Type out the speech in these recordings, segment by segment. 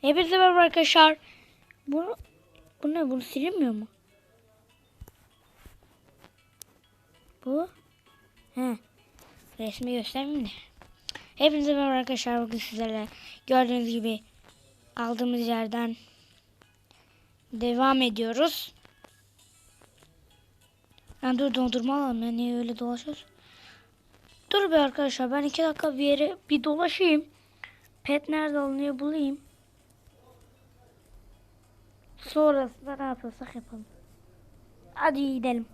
Hepinize merhaba arkadaşlar. Bu, bu ne? Bunu silinmiyor mu? Bu? He. Resmi göstermeyeyim de. Hepinize merhaba arkadaşlar. Bugün sizlerle gördüğünüz gibi aldığımız yerden devam ediyoruz. Ben dur dondurma alalım ya. Niye öyle dolaşıyoruz? Dur bir arkadaşlar. Ben iki dakika bir yere bir dolaşayım. Pet nerede alınıyor bulayım. Sonrasında ne yapıyorsak yapalım. Hadi gidelim.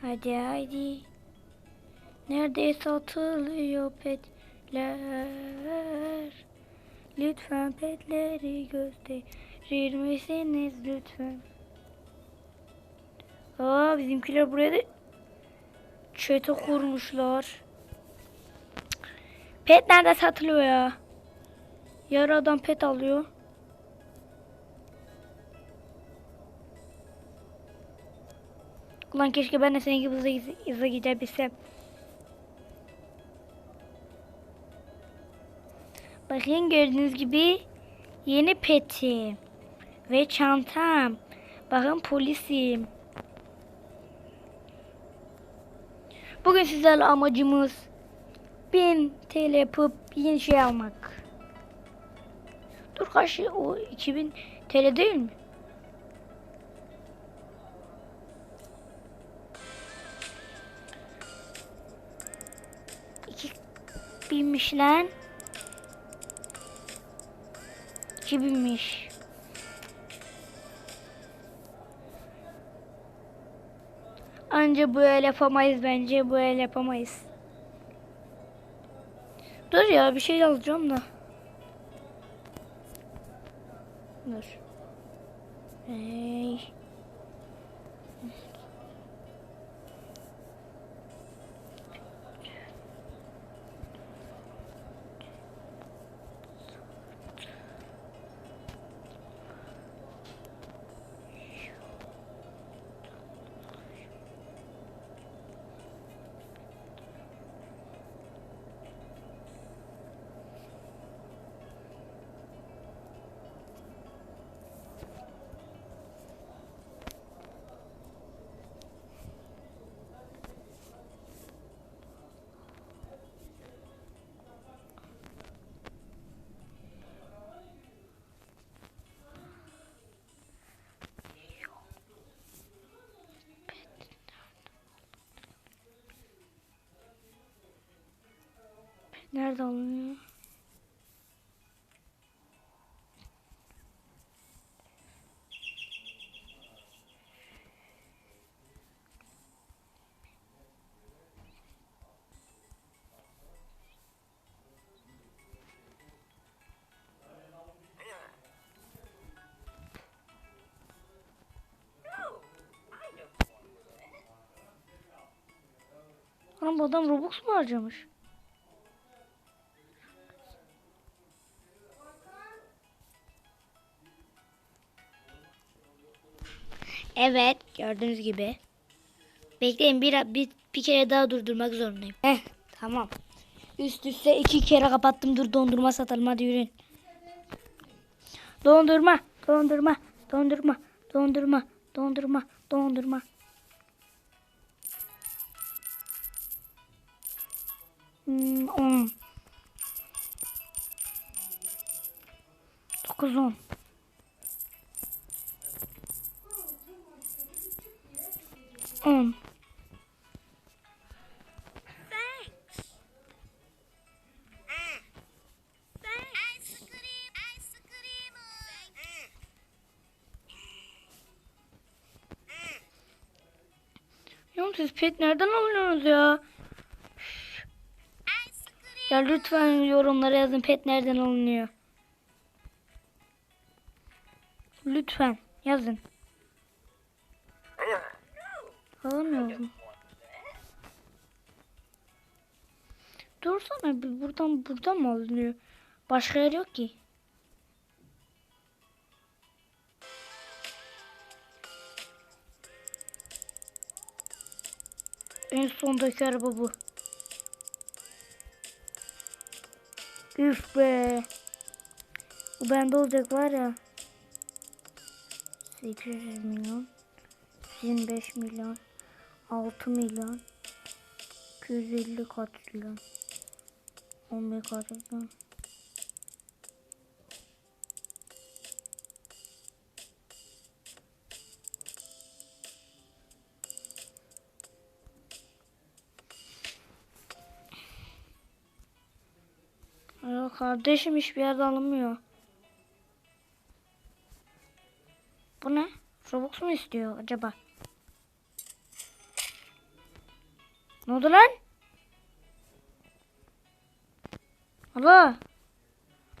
Hadi hadi. Nerede satılıyor petler? Lütfen petleri gösterir misiniz lütfen? Aa bizimkiler buraya da çete kurmuşlar. Pet nerede satılıyor ya? Yarı adam pet alıyor. Ulan keşke ben de senin gibi hızlı, hızlı gidebilsem. Bakın gördüğünüz gibi yeni petim ve çantam. Bakın polisim. Bugün sizlerle amacımız 1000 TL yapıp yeni şey almak. Kaç o 2000 TL değil mi? İki binmiş lan. İki binmiş. Anca el yapamayız bence. Bu el yapamayız. Dur ya bir şey alacağım da. Dur. Hey. Nerede alınıyor? Lan bu adam Robux mu harcamış? Evet gördüğünüz gibi. Bekleyin bir, bir, bir kere daha durdurmak zorundayım. Heh tamam. Üst üste iki kere kapattım. Dur dondurma satalım hadi yürüyün. Dondurma, dondurma, dondurma, dondurma, dondurma, dondurma. Hmm, on. Dokuz on. On. Ice cream, ice cream. Ya siz pet nereden alıyorsunuz ya? Ya lütfen yorumlara yazın pet nereden alınıyor. Lütfen yazın. Buradan buradan mı alınıyor? Başka yer yok ki. En sondaki araba bu. Üf be. Bu bende olacak var ya. 800 milyon. 25 milyon. 6 milyon. 250 katrilyon. 11 katrilyon. Ya kardeşim hiçbir yerde alınmıyor. Bu ne? Robux mu istiyor acaba? Ne oldu lan? Allah.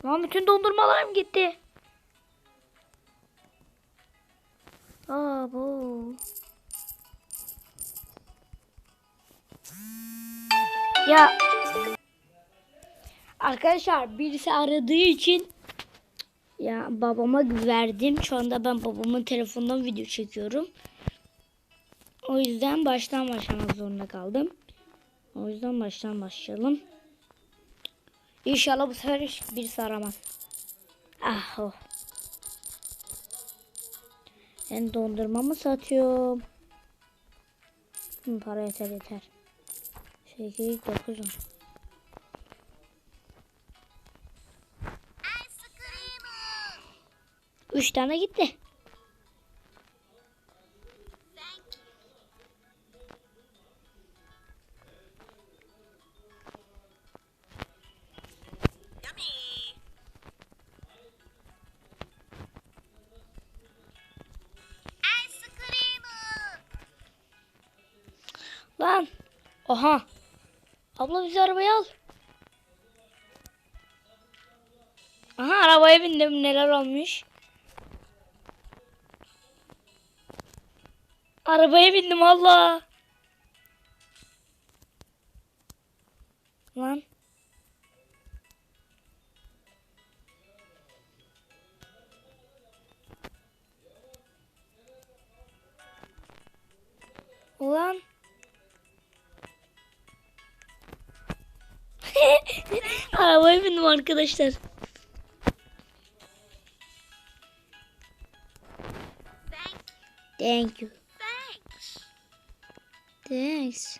Lan bütün dondurmalarım gitti. Aa bu. Ya Arkadaşlar birisi aradığı için ya babama verdim. Şu anda ben babamın telefonundan video çekiyorum. O yüzden baştan başlamak zorunda kaldım. O yüzden baştan başlayalım. İnşallah bu sefer hiç birisi aramaz. Ah oh. Ben dondurmamı satıyorum. Hı, para yeter yeter. 8, 9, 10. Ice cream. Üç tane gitti. Lan. Oha. Abla bizi arabaya al. Aha arabaya bindim neler olmuş. Arabaya bindim Allah. Lan. Ulan. Arabaya bindim arkadaşlar. Thank you. Thanks. Thanks.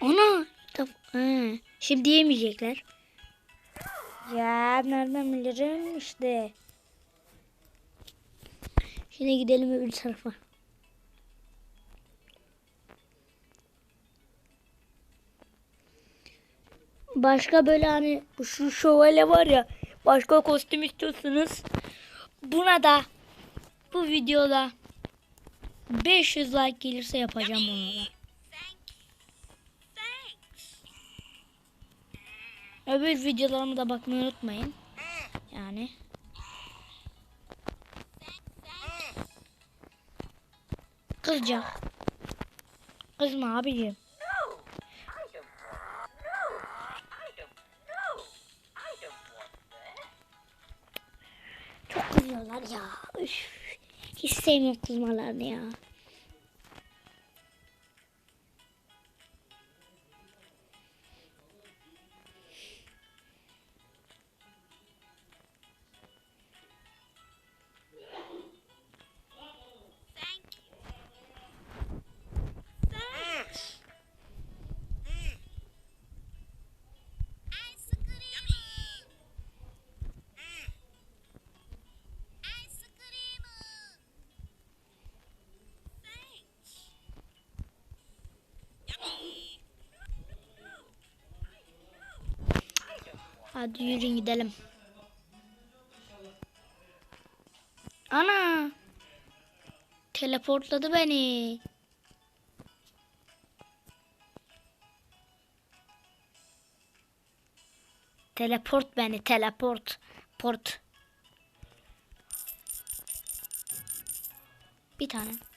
Ana. Ha, Şimdi yemeyecekler. Ya nereden bilirim işte. Şimdi gidelim öbür tarafa. Başka böyle hani şu şövalye var ya başka kostüm istiyorsunuz. Buna da bu videoda 500 like gelirse yapacağım bunu da. Öbür videolarıma da bakmayı unutmayın. Yani. Kızacak. Kızma abicim. Kızıyorlar ya. Üf. Hiç sevmiyorum kızmalarını ya. Hadi yürüyün gidelim. Ana. Teleportladı beni. Teleport beni teleport. Port. Bir tane.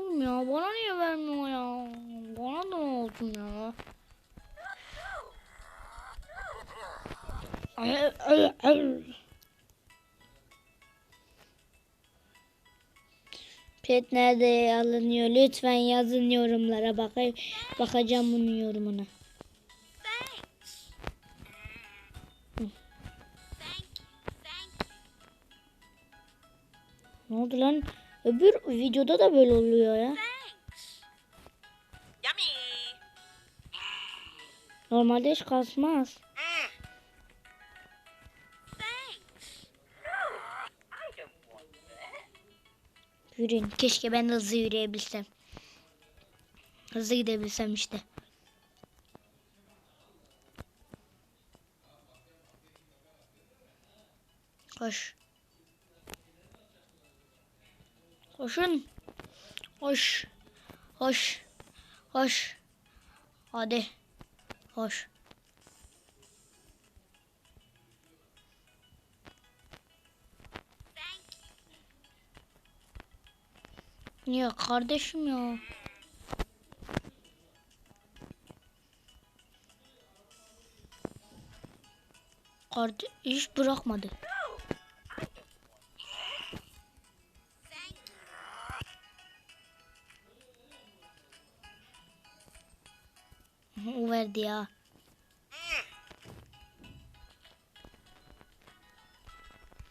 Oğlum ya bana niye vermiyor ya? Bana da ne olsun ya? Ay, ay, ay. Pet nerede alınıyor? Lütfen yazın yorumlara. Bakayım, bakacağım bunun yorumuna. Ne oldu lan? Öbür videoda da böyle oluyor ya. Normalde hiç kasmaz. Thanks. Yürüyün. Keşke ben hızlı yürüyebilsem. Hızlı gidebilsem işte. Koş. Koşun. Koş. Koş. Koş. Hadi. You. Ya kardeşim ya. Kardeş hiç bırakmadı. O verdi ya.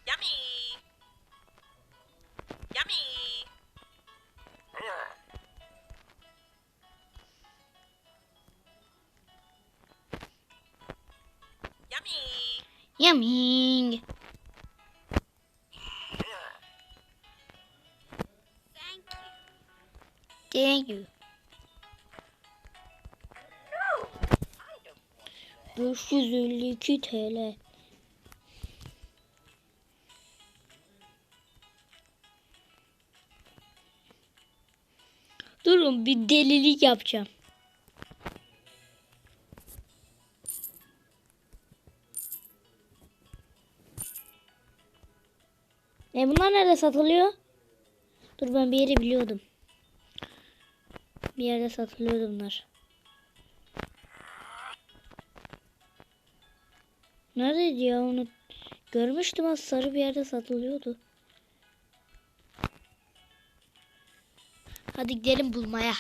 Yummy. Yummy. Yummy. Yummy. 552 TL. Durun bir delilik yapacağım. E bunlar nerede satılıyor? Dur ben bir yeri biliyordum. Bir yerde satılıyordu bunlar. Neredeydi ya onu görmüştüm az sarı bir yerde satılıyordu. Hadi gidelim bulmaya.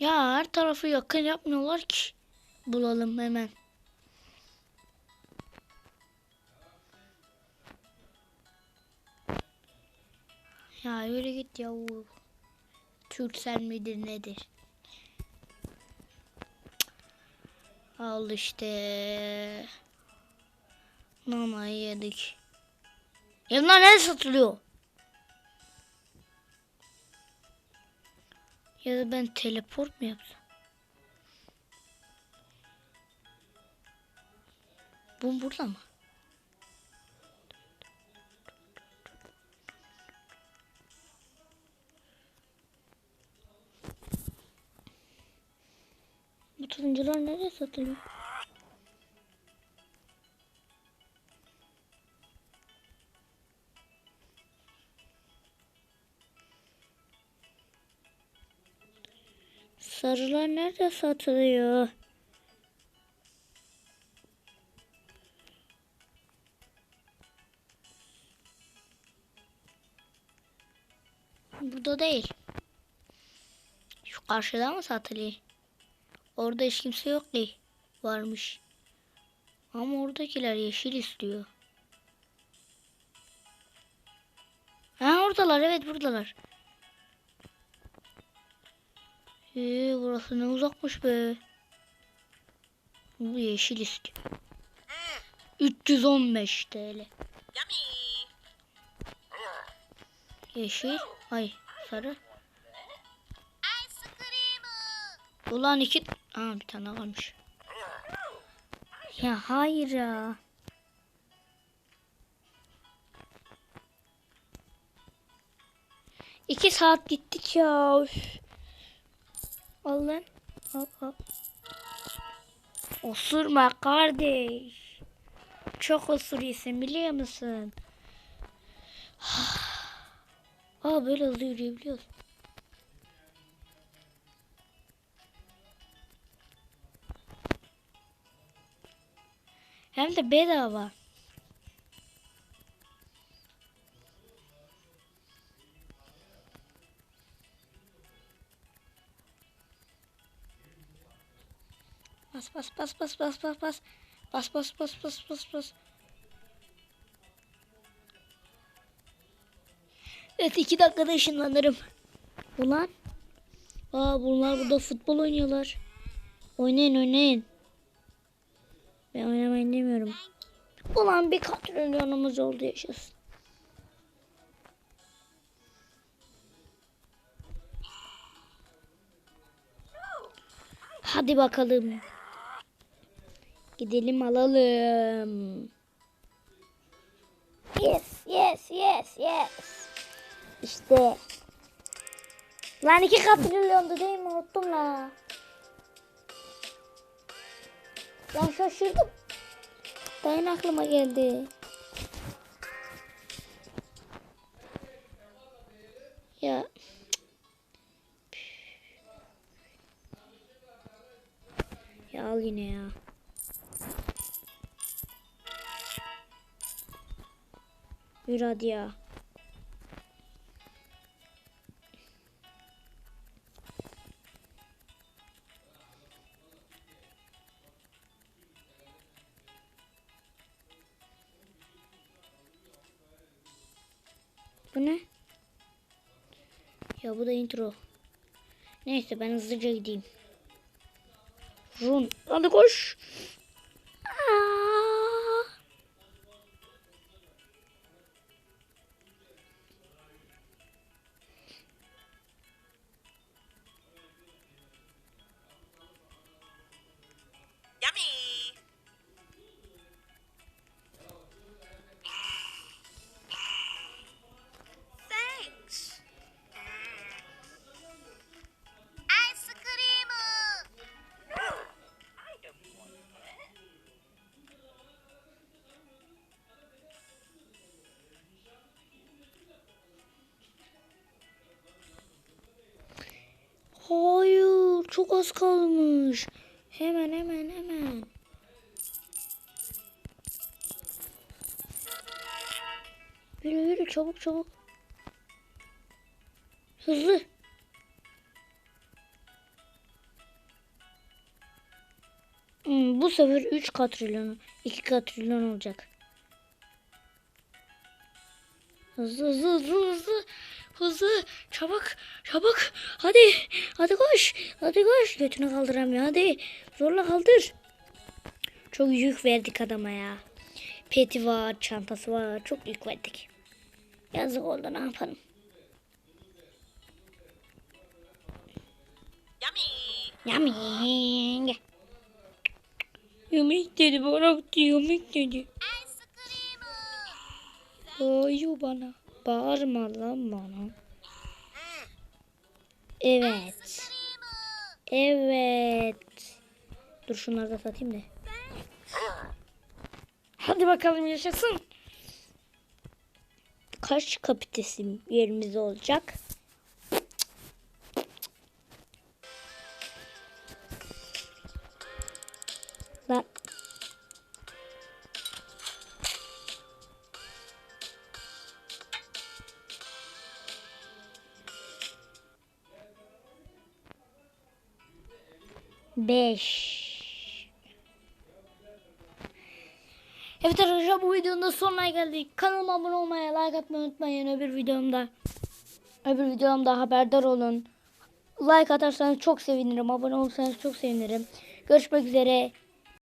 Ya her tarafı yakın yapmıyorlar ki. Bulalım hemen. Ya yürü git ya. Türksel midir nedir? Al işte. Nanayı yedik. Ya bunlar nerede satılıyor? Ya da ben teleport mu yapsam? Bu burada mı? Turuncular nereye satılıyor? Sarılar nerede satılıyor? Burada değil. Şu karşıda mı satılıyor? Orada hiç kimse yok ki. Varmış. Ama oradakiler yeşil istiyor. Ha oradalar evet buradalar. Ee, burası ne uzakmış be. Bu yeşil istiyor. 315 TL. Yummy. Yeşil. Ay sarı. Ulan iki... Aa bir tane varmış. Ya hayır ya. İki saat gittik ya. Üf. Al lan. Hop. Osurma kardeş. Çok osuruyorsun biliyor musun? Aa böyle hızlı yürüyebiliyoruz. Hem de bedava. Bas bas bas bas bas bas bas. Bas bas bas bas bas bas. Evet iki dakikada ışınlanırım. Ulan. Aa bunlar burada futbol oynuyorlar. Oynayın oynayın. Ben oynamayın demiyorum. Ulan bir katrilyonumuz oldu yaşasın. Hadi bakalım. Gidelim alalım. Yes, yes, yes, yes. İşte. Lan iki katrilyondu değil mi? Unuttum la. Lan şaşırdım. Dayan aklıma geldi. Ya. Ya al yine ya. Yürü hadi ya. Bu da intro. Neyse ben hızlıca gideyim. Run. Hadi koş. Çok az kalmış. Hemen hemen hemen. Yürü yürü çabuk çabuk. Hızlı. Hmm, bu sefer 3 katrilyon, 2 katrilyon olacak. Hızlı hızlı hızlı hızlı. Hızlı çabuk çabuk. Hadi hadi koş. Hadi koş. Götünü kaldıramıyor hadi. Zorla kaldır. Çok yük verdik adama ya. Peti var, çantası var. Çok yük verdik. Yazık oldu ne yapalım. Yummy. Yummy. Yemek dedi bıraktı yemek dedi. Bağırıyor bana. Bağırma lan bana. Evet. Evet. Dur şunları da satayım da. Hadi bakalım yaşasın. Kaç kapitesim yerimizde olacak? 5 Evet arkadaşlar bu videonun da sonuna geldik. Kanalıma abone olmayı, like atmayı unutmayın. Öbür videomda öbür videomda haberdar olun. Like atarsanız çok sevinirim. Abone olursanız çok sevinirim. Görüşmek üzere.